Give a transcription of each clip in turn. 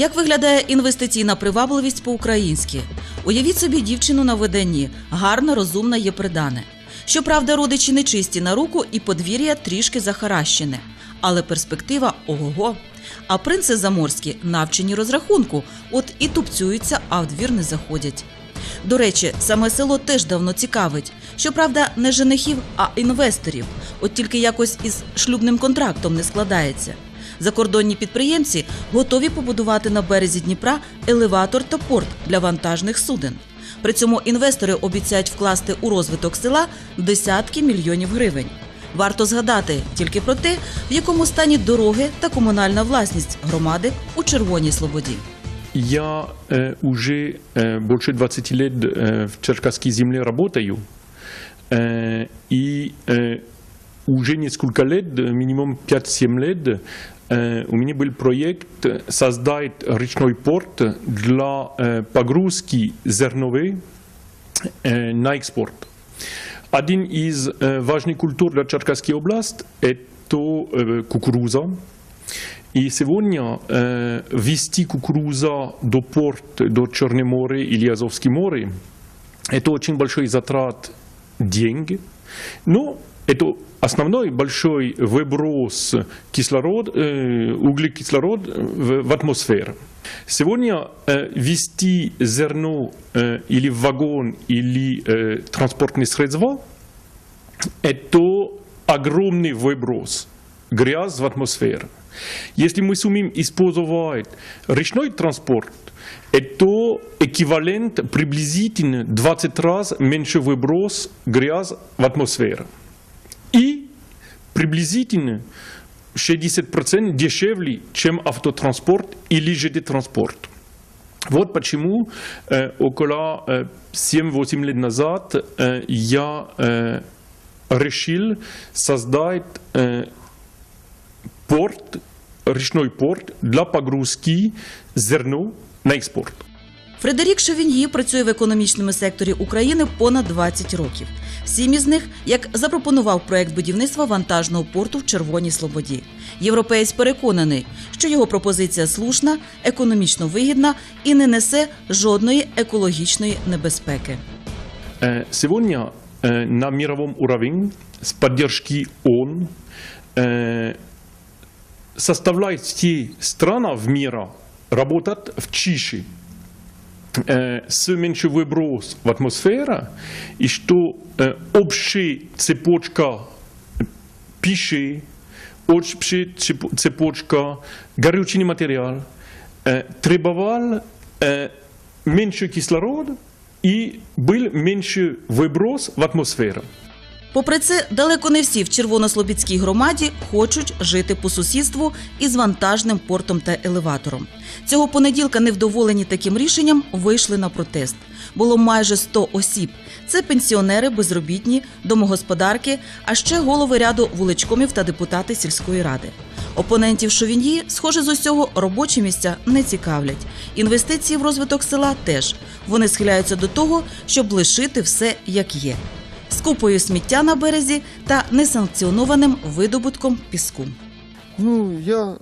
Як виглядає інвестиційна привабливість по-українськи? Уявіть собі дівчину на виданні, гарна, розумна є придане. Щоправда, родичі нечисті на руку і подвір'я трішки захаращене. Але перспектива ого-го. А принци заморські навчені розрахунку, от і тупцюються, а в двір не заходять. До речі, саме село теж давно цікавить. Щоправда, не женихів, а інвесторів. От тільки якось із шлюбним контрактом не складається. Закордонні підприємці готові побудувати на березі Дніпра елеватор та порт для вантажних суден. При цьому інвестори обіцяють вкласти у розвиток села десятки мільйонів гривень. Варто згадати тільки про те, в якому стані дороги та комунальна власність громади у Червоній Слободі. Я э, уже э, больше 20 лет э, в Черкасской земле работаю. Э, и э, уже несколько лет, э, минимум 5-7 лет, э, у меня был проект создать речной порт для э, погрузки зерновой э, на экспорт. Один из э, важных культур для Черкасской области – это э, кукуруза. И сегодня э, вести кукуруза до порта, до Черного моря или Азовского моря, это очень большой затрат деньги, но это основной большой выброс кислорода, э, углекислорода в, в атмосферу. Сегодня э, вести зерно э, или вагон, или э, транспортные средства, это огромный выброс грязь в атмосферу. Если мы сумеем использовать речной транспорт, это эквивалент приблизительно 20 раз меньше выброс грязь в атмосферу. И приблизительно 60% дешевле, чем автотранспорт или ЖД-транспорт. Вот почему э, около э, 7-8 лет назад э, я э, решил создать э, порт, речной порт для погрузки зерна на экспорт. Фредерік Шовіньї працює в економічному секторі України понад 20 років. Сім із них, як запропонував проект будівництва вантажного порту в Червоній Слободі. Європеєць переконаний, що його пропозиція слушна, економічно вигідна і не несе жодної екологічної небезпеки. Э, Сегодня э, на мировом уровне с поддержки ООН э, составляют те страны в мире работать в чище э, с меньший выброс в атмосферу, и что э, общая цепочка пищи, общая цеп- цепочка горючий материал э, требовал э, меньше кислорода и был меньше выброс в атмосферу. Попри це, далеко не всі в Червонослобідській громаді хочуть жити по сусідству із вантажним портом та елеватором. Цього понеділка невдоволені таким рішенням вийшли на протест. Було майже 100 осіб. Це пенсіонери, безробітні, домогосподарки, а ще голови ряду вуличкомів та депутати сільської ради. Опонентів Шовіньї, схоже, з усього робочі місця не цікавлять. Інвестиції в розвиток села теж. Вони схиляються до того, щоб лишити все як є з купою сміття на березі та несанкціонованим видобутком піску. Ну, я,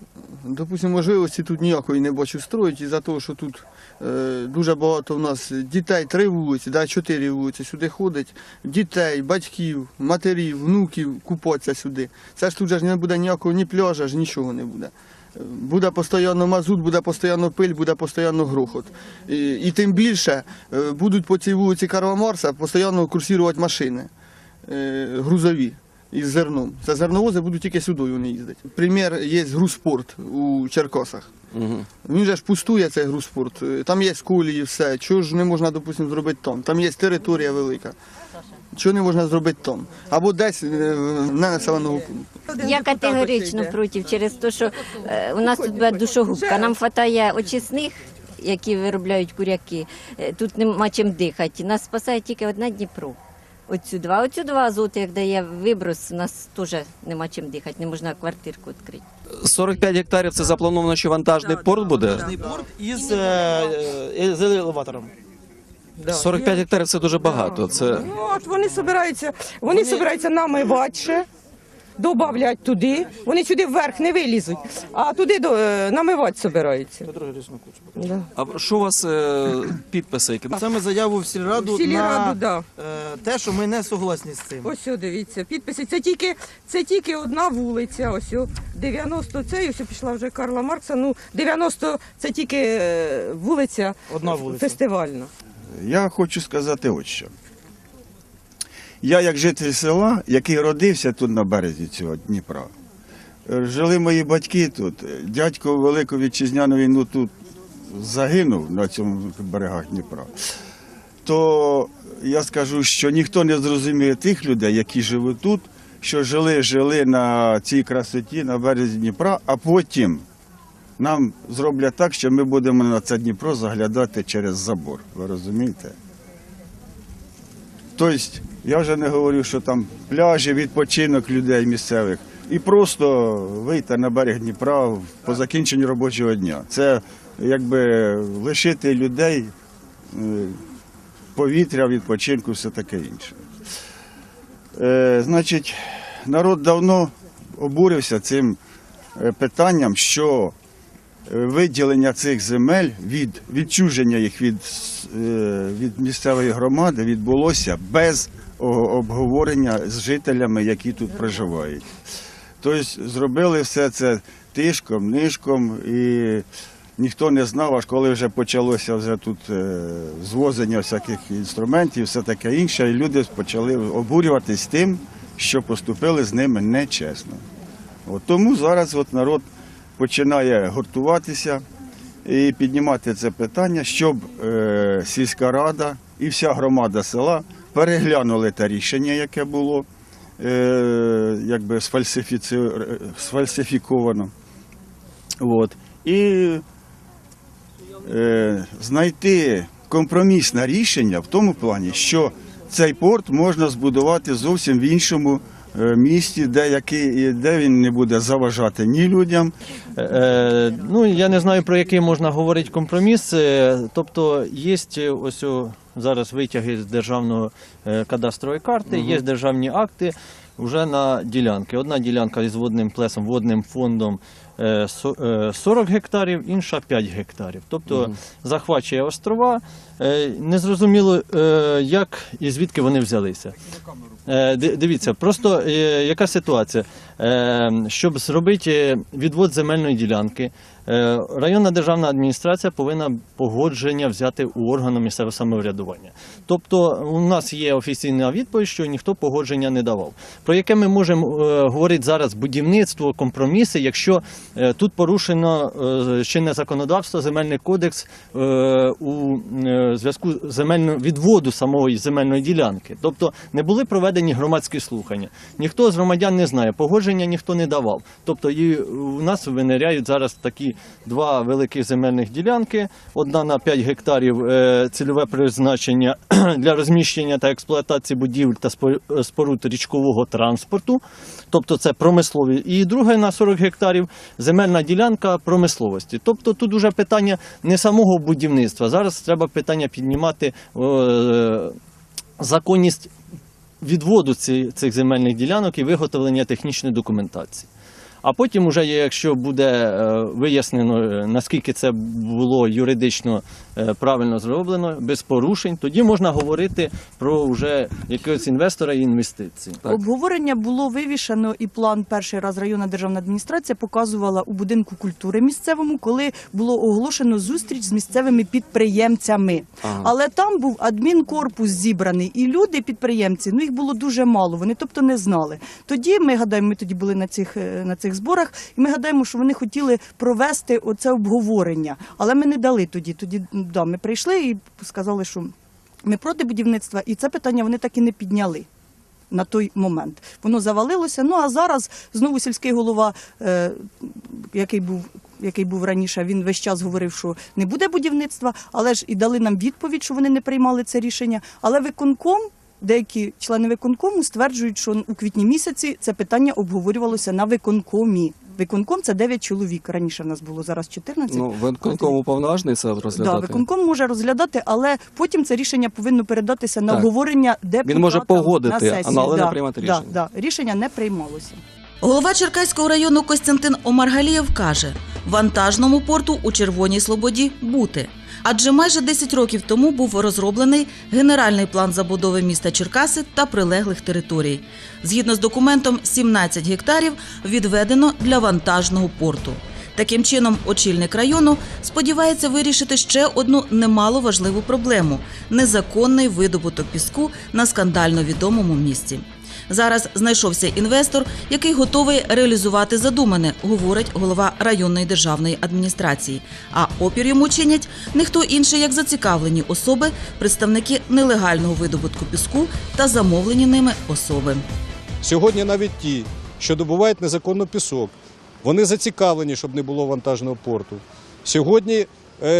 допустим, можливості тут ніякої не бачу строїти, із-за того, що тут е, дуже багато в нас дітей, три вулиці, да, чотири вулиці сюди ходить, дітей, батьків, матерів, внуків купатися сюди. Це ж тут же не буде ніякого ні пляжа, ж нічого не буде. Буде постійно мазут, буде постійно пиль, буде постійно грохот. І, і тим більше е, будуть по цій вулиці Карла Марса постійно курсувати машини е, грузові із зерном. Це зерновози будуть тільки сюди вони їздити. Примір є грузпорт у Черкасах. Він же ж пустує цей грузпорт. Е, Там є колії, все. Чого ж не можна, допустимо, зробити там? Там є територія велика. Чого не можна зробити там? Або десь е, на населеного пункту. Я категорично проти через те, що е, у нас тут буде душогубка. Нам вистачає очисних, які виробляють куряки. Е, Тут нема чим дихати. Нас спасає тільки одне Дніпро. Оцю два. Оцю два азоти, як дає виброс, у нас теж нема чим дихати, не можна квартирку відкрити. 45 гектарів це заплановано, що вантажний порт буде. порт із, е, елеватором. 45 гектарів це дуже багато. Це Ну, от вони собираються, вони собираються намивати ще. добавлять туди. Вони сюди вверх не вилізуть, а туди до, е, намивати кучу. Да. А що у вас е, підписи? які? Саме заяву в сільраду, В сільраду, на да. е, те, що ми не согласні з цим. Ось сюди, дивіться, підписи. Це тільки, це тільки одна вулиця. Ось о, 90 це, і ось пішла вже Карла Маркса. Ну, 90 це тільки е, вулиця Одна вулиця. фестивальна. Я хочу сказати ось що. Я, як житель села, який родився тут на березі цього Дніпра, е, жили мої батьки тут. Дядько Велику Вітчизняну війну тут загинув на цьому берегах Дніпра. То я скажу, що ніхто не зрозуміє тих людей, які живуть тут, що жили, жили на цій красоті на березі Дніпра, а потім нам зроблять так, що ми будемо на це Дніпро заглядати через забор. Ви розумієте? Тобто, я вже не говорю, що там пляжі, відпочинок людей місцевих. І просто вийти на берег Дніпра по закінченню робочого дня. Це якби лишити людей е, повітря, відпочинку, все таке інше. Е, значить, народ давно обурився цим е, питанням, що виділення цих земель від відчуження їх від, е, від місцевої громади відбулося без обговорення з жителями, які тут проживають. Тобто зробили все це тишком, нишком і ніхто не знав, аж коли вже почалося вже тут е, звозення всяких інструментів, все таке інше, і люди почали обурюватись тим, що поступили з ними нечесно. От тому зараз от народ починає гуртуватися і піднімати це питання, щоб е, сільська рада і вся громада села переглянули те рішення, яке було е, якби сфальсифіці- сфальсифіковано. От. І е, знайти компромісне рішення в тому плані, що цей порт можна збудувати зовсім в іншому місті, де, який, де він не буде заважати ні людям, Е, ну, я не знаю, про який можна говорити компроміс. Е, Тобто є ось о, зараз витяги з державного е, кадастрової карти, є державні акти вже на ділянки. Одна ділянка із водним плесом, водним фондом е, со- е, 40 гектарів, інша 5 гектарів. Тобто захвачує острова. Е, Незрозуміло, е, як і звідки вони взялися. Е, Дивіться, просто е, яка ситуація? Е, Щоб зробити відвод земельної ділянки, е, районна державна адміністрація повинна погодження взяти у органу місцевого самоврядування. Тобто у нас є офіційна відповідь, що ніхто погодження не давав. Про яке ми можемо е, говорити зараз будівництво, компроміси, якщо е, тут порушено е, чинне законодавство, земельний кодекс е, у е, зв'язку з земельною відводу самої земельної ділянки. Тобто не були проведені громадські слухання. Ніхто з громадян не знає, погодження ніхто не давав. Тобто і у нас виниряють зараз такі два великих земельних ділянки: одна на 5 гектарів е, цільове призначення для розміщення та експлуатації будівель та спо- споруд річкового транспорту, тобто це промислові, і друга на 40 гектарів земельна ділянка промисловості. Тобто тут вже питання не самого будівництва. Зараз треба питання піднімати е, законність відводу цих земельних ділянок і виготовлення технічної документації. А потім, уже, якщо буде е, вияснено, е, наскільки це було юридично правильно зроблено, без порушень, тоді можна говорити про вже якогось інвестора і інвестиції. Обговорення було вивішено, і план перший раз районна державна адміністрація показувала у будинку культури місцевому, коли було оголошено зустріч з місцевими підприємцями. Але там був адмінкорпус зібраний, і люди, підприємці, ну їх було дуже мало. Вони тобто не знали. Тоді ми гадаємо, ми тоді були на цих е, на цих зборах, і ми гадаємо, що вони хотіли провести оце обговорення, але ми не дали тоді. Тоді да, ми прийшли і сказали, що ми проти будівництва, і це питання вони так і не підняли на той момент. Воно завалилося. Ну а зараз знову сільський голова, е, який був. Який був раніше, він весь час говорив, що не буде будівництва, але ж і дали нам відповідь, що вони не приймали це рішення. Але виконком, деякі члени виконкому стверджують, що у квітні місяці це питання обговорювалося на виконкомі. Виконком це 9 чоловік. Раніше в нас було зараз 14. Ну, виконком уповноважений це Да, розглядати. виконком може розглядати, але потім це рішення повинно передатися на Так. обговорення депутатам Він може погодити, на але не да, приймати да, рішення. Да, рішення не приймалося. Голова Черкаського району Костянтин Омаргалієв каже: вантажному порту у Червоній Слободі бути. Адже майже 10 років тому був розроблений генеральний план забудови міста Черкаси та прилеглих територій. Згідно з документом, 17 гектарів відведено для вантажного порту. Таким чином, очільник району сподівається вирішити ще одну немало важливу проблему незаконний видобуток піску на скандально відомому місці. Зараз знайшовся інвестор, який готовий реалізувати задумане, говорить голова районної державної адміністрації. А опір йому чинять не хто інший, як зацікавлені особи, представники нелегального видобутку піску та замовлені ними особи. Сьогодні навіть ті, що добувають незаконно пісок, вони зацікавлені, щоб не було вантажного порту. Сьогодні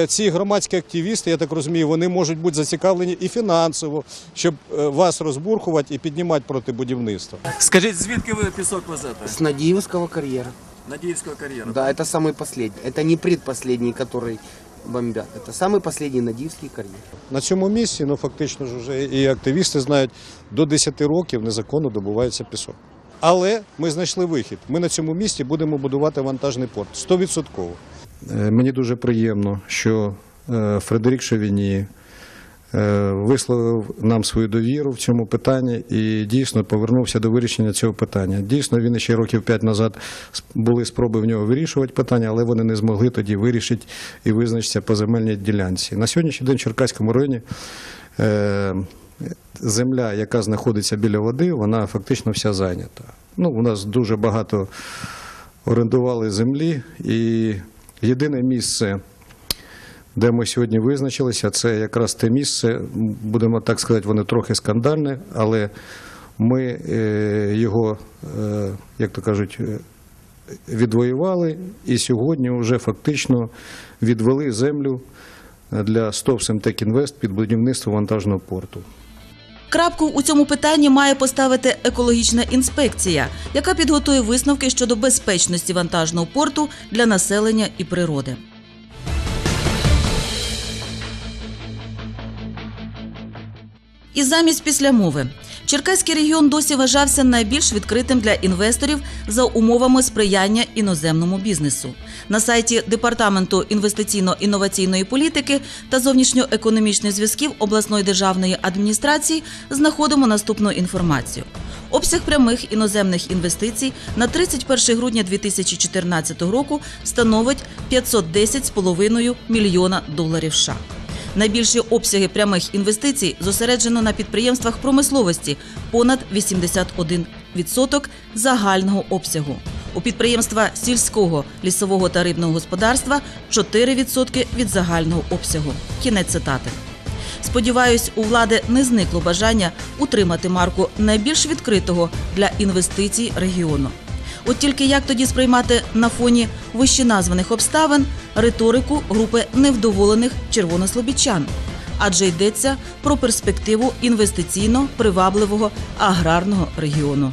ці громадські активісти, я так розумію, вони можуть бути зацікавлені і фінансово, щоб е, вас розбурхувати і піднімати проти будівництва. Скажіть, звідки ви пісок везете? С Надеевского карьера. Надіївського кар'єру. Да, это самый последний. Это не предпоследний, который бомбят. Это самый последний Надеевский карьер. На цьому місці, ну фактично ж вже і активісти знають, до 10 років незаконно добувається пісок. Але ми знайшли вихід. Ми на цьому місці будемо будувати вантажний порт 100%. Е, Мені дуже приємно, що е, Фредерік Шевіні е, висловив нам свою довіру в цьому питанні і дійсно повернувся до вирішення цього питання. Дійсно, він ще років п'ять назад були спроби в нього вирішувати питання, але вони не змогли тоді вирішити і визначитися по земельній ділянці. На сьогоднішній день в Черкаському районі земля, яка знаходиться біля води, вона фактично вся зайнята. Ну, у нас дуже багато орендували землі, і єдине місце, де ми сьогодні визначилися, це якраз те місце, будемо так сказати, воно трохи скандальне, але ми е, його, е, як то кажуть, е, відвоювали і сьогодні вже фактично відвели землю для СТОВ під будівництво вантажного порту. Крапку у цьому питанні має поставити екологічна інспекція, яка підготує висновки щодо безпечності вантажного порту для населення і природи. І замість післямови Черкаський регіон досі вважався найбільш відкритим для інвесторів за умовами сприяння іноземному бізнесу. На сайті департаменту інвестиційно-інноваційної політики та зовнішньоекономічних зв'язків обласної державної адміністрації знаходимо наступну інформацію. Обсяг прямих іноземних інвестицій на 31 грудня 2014 року становить 510,5 мільйона доларів США. Найбільші обсяги прямих інвестицій зосереджено на підприємствах промисловості понад 81% загального обсягу. У підприємства сільського, лісового та рибного господарства 4% від загального обсягу. Кінець цитати. Сподіваюсь, у влади не зникло бажання утримати марку найбільш відкритого для інвестицій регіону. От тільки як тоді сприймати на фоні вищеназваних обставин риторику групи невдоволених червонослобідчан? Адже йдеться про перспективу інвестиційно привабливого аграрного регіону.